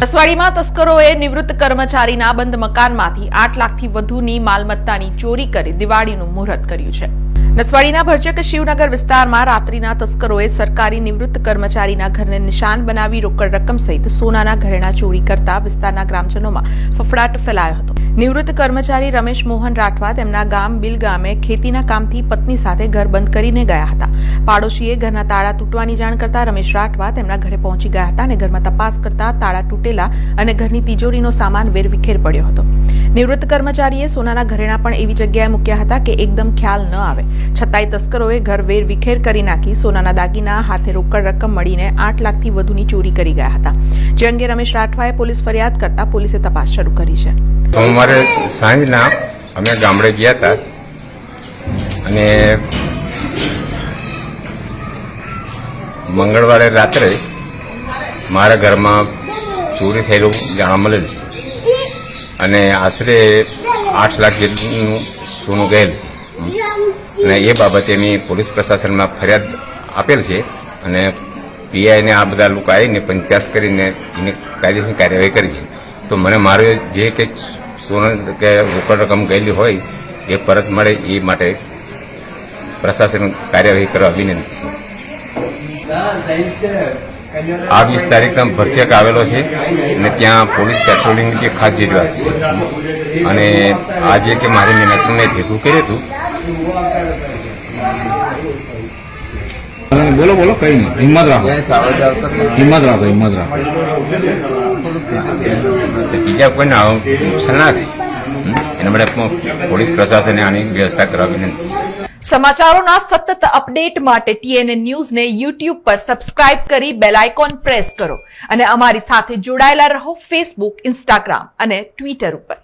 નસવાડીમાં તસ્કરોએ નિવૃત્ત કર્મચારીના બંધ મકાનમાંથી આઠ લાખથી વધુની માલમત્તાની ચોરી કરી દિવાળીનું મુહૂર્ત કર્યું છે. નસવાડીના ભરચક શિવનગર વિસ્તારમાં રાત્રિના તસ્કરોએ સરકારી નિવૃત્ત કર્મચારીના ઘરને નિશાન બનાવી રોકડ રકમ સહિત સોનાના ઘરેણા ચોરી કરતા વિસ્તારના ગ્રામજનોમાં ફફડાટ ફેલાયો હતો. નિવૃત્ત કર્મચારી રમેશ મોહન રાઠવા તેમના ગામ બિલ ગામે ખેતીના કામથી પત્ની સાથે ઘર બંધ કરીને ગયા હતા. પાડોશીએ ઘરના તાળા તૂટવાની જાણ કરતા રમેશ રાઠવા તેમના ઘરે પહોંચી ગયા હતા અને ઘરમાં તપાસ કરતા તાળા તૂટેલા અને ઘરની તિજોરીનો સામાન વેરવિખેર પડ્યો હતો. નિવૃત્ત કર્મચારીએ સોનાના ઘરેણા પણ એવી જગ્યાએ મૂક્યા હતા કે એકદમ ખ્યાલ ન આવે. છતાંય તસ્કરોએ ઘર વેર વિખેર કરી નાખી સોનાના દાગીના હાથે રોકડ રકમ મળીને આઠ લાખથી વધુની ચોરી કરી ગયા હતા. જે અંગે રમેશ રાઠવાએ પોલીસ ફરિયાદ કરતા પોલીસે તપાસ શરૂ કરી છે. સોમવારે સાંજના અમે ગામડે ગયા હતા અને મંગળવારે રાત્રે મારા ઘરમાં ચોરી થયેલું જાણવા મળેલ છે. અને આશરે આઠ લાખ જેટલું સોનું ગયેલ છે. અને એ બાબતેની પોલીસ પ્રશાસનમાં ફરિયાદ આપેલ છે અને પીઆઈને આ બધા લોકો આવીને પંચાસ કરીને એની કાયદેસર કાર્યવાહી કરી છે. તો મને મારે જે કંઈક સોનું કે રોકડ રકમ ગયેલી હોય, એ પરત મળે એ માટે પ્રશાસન કાર્યવાહી કરવા વિનંતી છે. આ વીસ એકદમ ભરચક આવેલો છે અને ત્યાં પોલીસ પેટ્રોલિંગની જે ખાસ જરૂરિયાત છે. અને આજે કે મારી મહેનતને ભેગું કર્યું હતું બોલો બોલો કઈ નહીં. હિંમત રાખો. હિંમત રાખો હિંમત રાખો. બીજા નુકસાન ના થાય એના માટે પોલીસ પ્રશાસને આની વ્યવસ્થા કરાવી સમાચારોના સતત અપડેટ માટે ટીએનએ ન્યૂઝને યુટ્યુબ પર સબસ્ક્રાઇબ કરી બેલ આઇકોન પ્રેસ કરો અને અમારી સાથે જોડાયેલા રહો ફેસબુક ઇન્સ્ટાગ્રામ અને ટ્વિટર ઉપર.